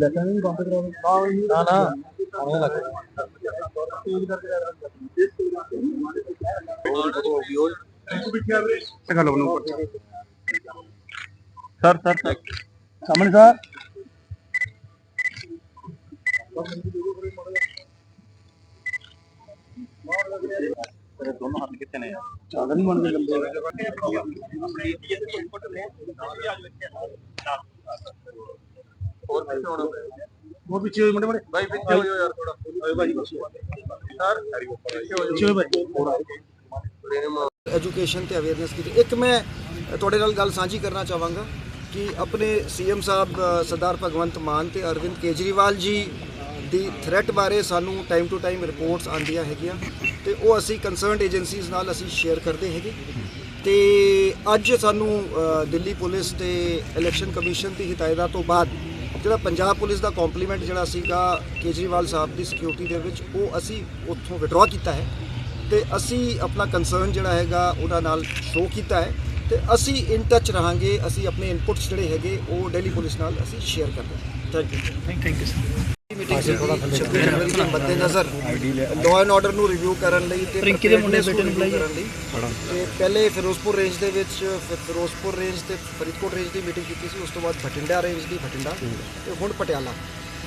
ਲੈਟਾਂ ਨਹੀਂ ਬੰਦ ਕਰਾ ਨਾ ਨਾ ਆਉਣੇ ਲੱਗ ਸਰ ਸਰ ਸਾਹਮਣੇ ਸਰ ਤੇਰੇ ਦੋਨੋਂ ਹੱਥ ਕਿੱਥੇ ਨੇ? ਚਾਦਰ ਨਹੀਂ ਬਣਦੇ ਹੋਰ ਪਿੱਛੇ ਹੋਣਾ ਹੋਰ ਪਿੱਛੇ ਹੋਈ ਮੁੰਡੇ ਮੁੰਡੇ ਬਾਈ ਪਿੱਛੇ ਹੋ ਜਾਓ ਯਾਰ ਥੋੜਾ ਆਏ ਭਾਜੀ ਸਰ ਪਿੱਛੇ ਹੋ ਭਾਈ ਐਜੂਕੇਸ਼ਨ ਤੇ ਅਵੇਅਰਨੈਸ ਕੀਤੀ ਇੱਕ ਮੈਂ ਤੁਹਾਡੇ ਨਾਲ ਗੱਲ ਸਾਂਝੀ ਕਰਨਾ ਚਾਹਾਂਗਾ ਕਿ ਆਪਣੇ ਸੀਐਮ ਸਾਹਿਬ ਸਰਦਾਰ ਭਗਵੰਤ ਮਾਨ ਤੇ ਅਰਵਿੰਦ ਕੇਜਰੀਵਾਲ ਜੀ ਦੀ ਥ੍ਰੈਟ ਬਾਰੇ ਸਾਨੂੰ ਟਾਈਮ ਟੂ ਟਾਈਮ ਰਿਪੋਰਟਸ ਆਉਂਦੀਆਂ ਹੈਗੀਆਂ ਤੇ ਉਹ ਅਸੀਂ ਕੰਸਰਨਡ ਏਜੰਸੀਜ਼ ਨਾਲ ਅਸੀਂ ਸ਼ੇਅਰ ਕਰਦੇ ਹੈਗੇ। ਤੇ ਅੱਜ ਸਾਨੂੰ ਦਿੱਲੀ ਪੁਲਿਸ ਤੇ ਇਲੈਕਸ਼ਨ ਕਮਿਸ਼ਨ ਦੀ ਹਦਾਇਤਾਂ ਤੋਂ ਬਾਅਦ ਜਿਹੜਾ ਪੰਜਾਬ ਪੁਲਿਸ ਦਾ ਕੰਪਲੀਮੈਂਟ ਜਿਹੜਾ ਸੀਗਾ ਕੇਜਰੀਵਾਲ ਸਾਹਿਬ ਦੀ ਸਿਕਿਉਰਿਟੀ ਦੇ ਵਿੱਚ, ਉਹ ਅਸੀਂ ਉੱਥੋਂ ਵਿਡਰਾ ਕੀਤਾ ਹੈ। ਤੇ ਅਸੀਂ ਆਪਣਾ ਕੰਸਰਨ ਜਿਹੜਾ ਹੈਗਾ ਉਹਨਾਂ ਨਾਲ ਸ਼ੋਅ ਕੀਤਾ ਹੈ ਤੇ ਅਸੀਂ ਇਨ ਟੱਚ ਰਹਾਂਗੇ, ਅਸੀਂ ਆਪਣੇ ਇਨਪੁਟਸ ਜਿਹੜੇ ਹੈਗੇ ਉਹ ਡੈਲੀ ਪੁਲਿਸ ਨਾਲ ਅਸੀਂ ਸ਼ੇਅਰ ਕਰਦੇ ਹਾਂ। Thank you thank you sir meeting ਸੀ 26 ਜਨਵਰੀ ਦੇ ਮੱਦੇਨਜ਼ਰ ਲਾਅ ਐਂਡ ਆਰਡਰ ਨੂੰ ਰਿਵਿਊ ਕਰਨ ਲਈ ਤੇ ਪ੍ਰਿੰਕੀ ਦੇ ਮੁੰਡੇ preparedness ਬੇਟੇ ਨੂੰ review ਕਰਨ ਲਈ। ਤੇ ਪਹਿਲੇ ਫਿਰੋਜ਼ਪੁਰ ਰੇਂਜ ਦੇ ਵਿੱਚ ਫਿਰ ਫਿਰੋਜ਼ਪੁਰ ਰੇਂਜ ਤੇ ਫਰੀਦਕੋਟ ਰੇਂਜ ਦੀ ਮੀਟਿੰਗ ਕੀਤੀ ਸੀ ਉਸ ਤੋਂ ਬਾਅਦ ਬਠਿੰਡਾ ਰੇਂਜ ਦੀ ਬਠਿੰਡਾ ਤੇ ਹੁਣ ਪਟਿਆਲਾ।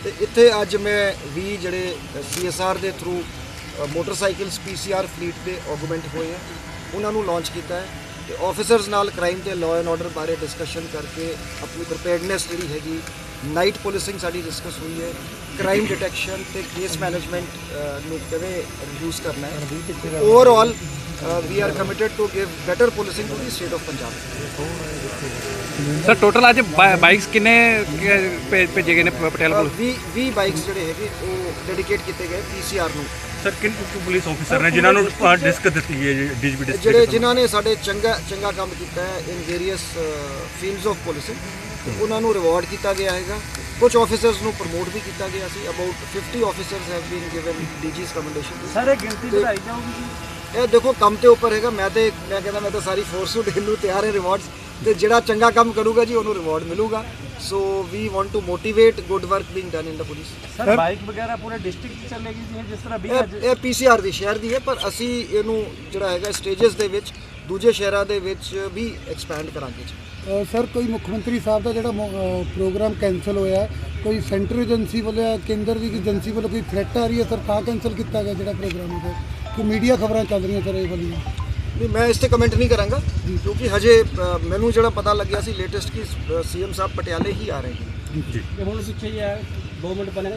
ਤੇ ਇੱਥੇ ਅੱਜ ਮੈਂ 20 ਜਿਹੜੇ ਸੀਐਸਆਰ ਦੇ ਥਰੂ ਮੋਟਰਸਾਈਕਲਸ ਪੀਸੀਆਰ ਫਲੀਟ ਦੇ ਆਗੂਮੈਂਟ ਹੋਏ ਆ। ਉਹਨਾਂ ਨੂੰ ਲਾਂਚ ਕੀਤਾ ਹੈ। ਤੇ ਆਫੀਸਰਸ ਨਾਲ ਕ੍ਰਾਈਮ ਤੇ ਲਾਅ ਐਂਡ ਆਰਡਰ ਬਾਰੇ ਡਿਸਕਸ਼ਨ ਕਰਕੇ ਆਪਣੀ ਪ੍ਰੀਪੇਅਰਡਨੈਸ ਜਿਹੜੀ ਹੈਗੀ ਨਾਈਟ ਪੁਲਿਸਿੰਗ ਸਾਡੀ ਡਿਸਕਸ ਹੋਈ ਹੈ। ਕ੍ਰਾਈਮ ਡਿਟੈਕਸ਼ਨ ਤੇ ਕੇਸ ਮੈਨੇਜਮੈਂਟ ਨੂੰ ਕਿਵੇਂ ਰਿਡਿਊਸ ਕਰਨਾ ਹੈ। Overall we are committed to give better policing to the state of Punjab sir total ਅੱਜ ਬਾਈਕਸ ਕਿੰਨੇ ਭੇ- ਭੇਜੇ ਗਏ ਨੇ ਪ- ਪਟਿਆਲਾ ਪੁਲਿਸ 20 20 ਬਾਈਕਸ ਜਿਹੜੇ ਹੈਗੇ ਉਹ ਡੈਡੀਕੇਟ ਕੀਤੇ ਗਏ ਪੀਸੀਆਰ ਨੂੰ ਸਰ ਕਿੰਨ ਪੁਲਿਸ ਆਫੀਸਰ ਨੇ ਜਿਨ੍ਹਾਂ ਨੂੰ ਡਿਸਕ ਦਿੱਤੀ ਹੈ ਡੀਜੀਪੀ ਡਿਸਕ ਜਿਹੜੇ ਜਿਨ੍ਹਾਂ ਨੇ ਸਾਡੇ ਚੰਗਾ ਚੰਗਾ ਕੰਮ ਕੀਤਾ ਹੈ in various fields of policing ਉਹਨਾਂ ਨੂੰ ਰਿਵਾਰਡ ਕੀਤਾ ਗਿਆ ਹੈਗਾ ਕੁਝ ਆਫੀਸਰਸ ਨੂੰ ਪ੍ਰਮੋਟ ਵੀ ਕੀਤਾ ਗਿਆ ਸੀ about 50 officers have been given DG's commendation ਸਾਰੇ ਗਿਣਤੀ ਵਧਾਈ ਜਾਊਗੀ ਜੀ ਇਹ ਦੇਖੋ ਕੰਮ ਤੇ ਉੱਪਰ ਹੈਗਾ। ਮੈਂ ਤੇ ਮੈਂ ਕਹਿੰਦਾ ਮੈਂ ਤਾਂ ਸਾਰੀ ਫੋਰਸ ਨੂੰ ਦੇਣ ਨੂੰ ਤਿਆਰ ਹੈ ਰਿਵਾਰਡਸ ਤੇ ਜਿਹੜਾ ਚੰਗਾ ਕੰਮ ਕਰੂਗਾ ਜੀ ਉਹਨੂੰ ਰਿਵਾਰਡ ਮਿਲੂਗਾ। So we want to motivate good work being done in the police sir bike ਵਗੈਰਾ ਪੂਰੇ ਡਿਸਟ੍ਰਿਕਟ 'ਚ ਚੱਲੇਗੀ ਜੀ ਜਿਸ ਤਰ੍ਹਾਂ 20 ਅੱਜ ਇਹ ਇਹ ਪੀਸੀਆਰ ਦੀ ਸ਼ਹਿਰ ਦੀ ਹੈ ਪਰ ਅਸੀਂ ਇਹਨੂੰ ਜਿਹੜਾ ਹੈਗਾ ਸਟੇजेस ਦੇ ਵਿੱਚ ਦੂਜੇ ਸ਼ਹਿਰਾਂ ਦੇ ਵਿੱਚ ਵੀ ਐਕਸਪੈਂਡ ਕਰਾਂਗੇ ਜੀ। ਸਰ ਕੋਈ ਮੁੱਖ ਮੰਤਰੀ ਸਾਹਿਬ ਦਾ ਜਿਹੜਾ ਪ੍ਰੋਗਰਾਮ ਕੈਨਸਲ ਹੋਇਆ ਕੋਈ ਸੈਂਟਰ ਏਜੰਸੀ ਵੱਲੋਂ ਜਾਂ ਕੇਂਦਰ ਦੀ ਏਜੰਸੀ ਵੱਲੋਂ ਕੋਈ ਥ੍ਰੈਟ ਆ ਰਹੀ ਹੈ ਸਰ? ਤਾਂ ਕੈਨਸਲ ਕੀਤਾ ਗਿਆ ਜਿਹੜਾ ਪ੍ਰੋਗਰਾਮ ਹੈ ਕਿ ਮੀਡੀਆ ਖਬਰਾਂ ਚੱਲ ਰਹੀਆਂ ਇਹ ਵਾਲੀਆਂ ਨਹੀਂ ਮੈਂ ਇਸ ਤੇ ਕਮੈਂਟ ਨਹੀਂ ਕਰਾਂਗਾ ਕਿਉਂਕਿ ਹਜੇ ਅ, ਮੈਨੂੰ ਜਿਹੜਾ ਪਤਾ ਲੱਗਿਆ ਸੀ ਲੇਟੈਸਟ ਕਿ ਸੀਐਮ ਸਾਹਿਬ ਪਟਿਆਲੇ ਹੀ ਆ ਰਹੇ ਹਨ ਹੁਣ ਪਿੱਛੇ ਹੀ ਹੈ 2 ਮਿੰਟ ਪਹਿਲਾਂ